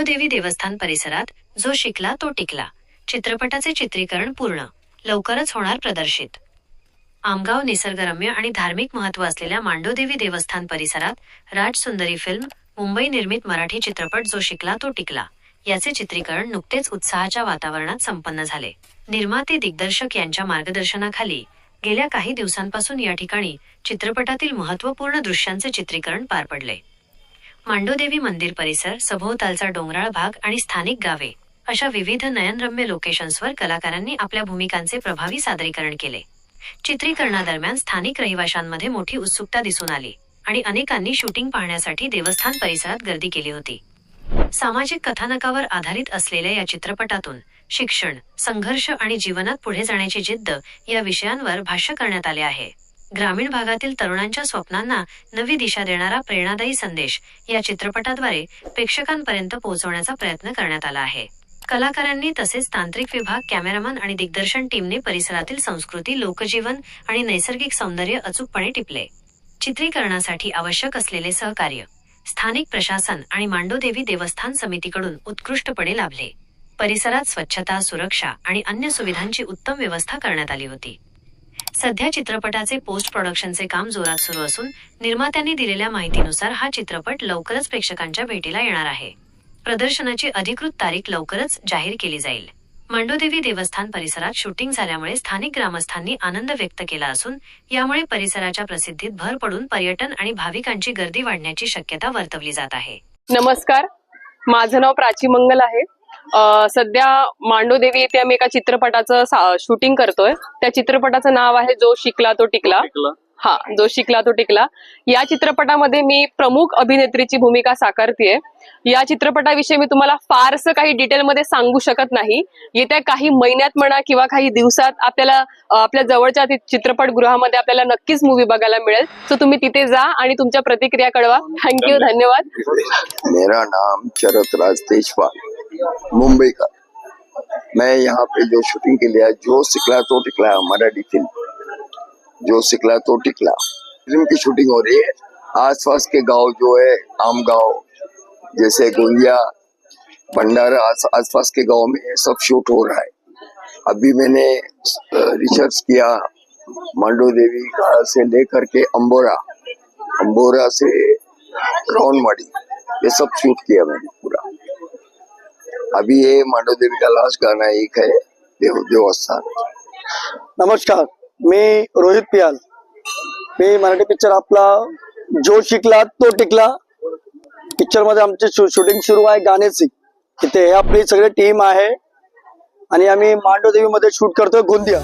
मांडोदेवी देवस्थान परिसरात जो शिकला तो टिकला. चित्रपटाचे चित्रीकरण पूर्ण. लवकरच होणार प्रदर्शित. आमगाव निसर्गरम्य आणि धार्मिक महत्त्व असलेल्या मांडोदेवी देवस्थान परिसरात राजसुंदरी फिल्म मुंबई निर्मित मराठी चित्रपट जो शिकला तो टिकला. याचे चित्रीकरण नुकतेच उत्साहाच्या वातावरणात संपन्न झाले. निर्माते दिग्दर्शक यांच्या मार्गदर्शनाखाली गेल्या काही दिवसांपासून या ठिकाणी चित्रपटातील महत्त्वपूर्ण दृश्यांचे चित्रीकरण पार पडले. मांडोदेवी मंदिर परिसर सभोवतालचा डोंगराळ भाग आणि स्थानिक गावे अशा विविध नयनरम्य लोकेशन्सवर कलाकारांनी आपल्या भूमिकांचे प्रभावी सादरीकरण केले. चित्रीकरणादरम्यान स्थानिक रहिवाशांमध्ये मोठी उत्सुकता दिसून आली आणि अनेकांनी शूटिंग पाहण्यासाठी देवस्थान परिसरात गर्दी केली होती. सामाजिक कथानकावर आधारित असलेल्या या चित्रपटातून शिक्षण संघर्ष आणि जीवनात पुढे जाण्याची जिद्द या विषयांवर भाष्य करण्यात आले आहे. ग्रामीण भागातील तरुणांच्या स्वप्नांना नवी दिशा देणारा प्रेरणादायी संदेश या चित्रपटाद्वारे प्रेक्षकांपर्यंत पोहोचवण्याचा प्रयत्न करण्यात आला आहे. कलाकारांनी तसेच तांत्रिक विभाग कॅमेरामन आणि दिग्दर्शन टीमने परिसरातील संस्कृती लोकजीवन आणि नैसर्गिक सौंदर्य अचूकपणे टिपले. चित्रीकरणासाठी आवश्यक असलेले सहकार्य स्थानिक प्रशासन आणि मांडोदेवी देवस्थान समितीकडून उत्कृष्टपणे लाभले. परिसरात स्वच्छता सुरक्षा आणि अन्य सुविधांची उत्तम व्यवस्था करण्यात आली होती. सध्या चित्रपटाचे पोस्ट प्रोडक्शनचे काम जोरात सुरू असून निर्मात्यांनी दिलेल्या माहितीनुसार हा चित्रपट लवकरच प्रेक्षकांच्या भेटीला येणार आहे. प्रदर्शनाची अधिकृत तारीख लवकरच जाहीर केली जाईल. मंडोदेवी देवस्थान परिसरात शूटिंग झाल्यामुळे स्थानिक ग्रामस्थांनी आनंद व्यक्त केला असून यामुळे परिसराच्या प्रसिद्धीत भर पडून पर्यटन आणि भाविकांची गर्दी वाढण्याची शक्यता वर्तवली जात आहे. नमस्कार. माझं नाव प्राची मंगल आहे. सध्या मांडोदेवी येथे आम्ही एका चित्रपटाचं शूटिंग करतोय. त्या चित्रपटाचं नाव आहे जो शिकला तो टिकला. हा जो शिकला तो टिकला. या चित्रपटामध्ये मी प्रमुख अभिनेत्रीची भूमिका साकारतीये. या चित्रपटाविषयी मी तुम्हाला फारसं काही डिटेलमध्ये सांगू शकत नाही. येत्या काही महिन्यात म्हणा किंवा काही दिवसात आपल्याला आपल्या जवळच्या चित्रपटगृहामध्ये आपल्याला नक्कीच मूवी बघायला मिळेल. सो तुम्ही तिथे जा आणि तुमच्या प्रतिक्रिया कळवा. थँक्यू धन्यवाद. मेरा नाम चरत राज तेजपाल मुंबई का। मैं यहाँ पे जो शूटिंग के लिए जो सिकला तो टिकला मराठी फ़िल्म जो सिकला तो टिकला। फ़िल्म की शूटिंग हो रही है। आसपास के गाँव जो है आम गाँव जैसे गोंदिया भंडारा आस, आसपास के गाँव में सब शूट हो रहा है। अभी मैंने रिसर्च किया मांडो देवी से लेकर के अंबोरा। अंबोरा से राउंडमाड़ी ये सब शूट किया मैंने। अभी ये मांडव देवी का लास्ट गाना एक है देव देवस्थान। नमस्कार मी रोहित पियाल. मी मराठी पिक्चर आपला जो शिकला तो टिकला. पिक्चरमध्ये आमची शूटिंग सुरू आहे गाण्याची. तिथे हे आपली सगळी टीम आहे. आणि आम्ही मांडोदेवी मध्ये शूट करतोय गोंदिया.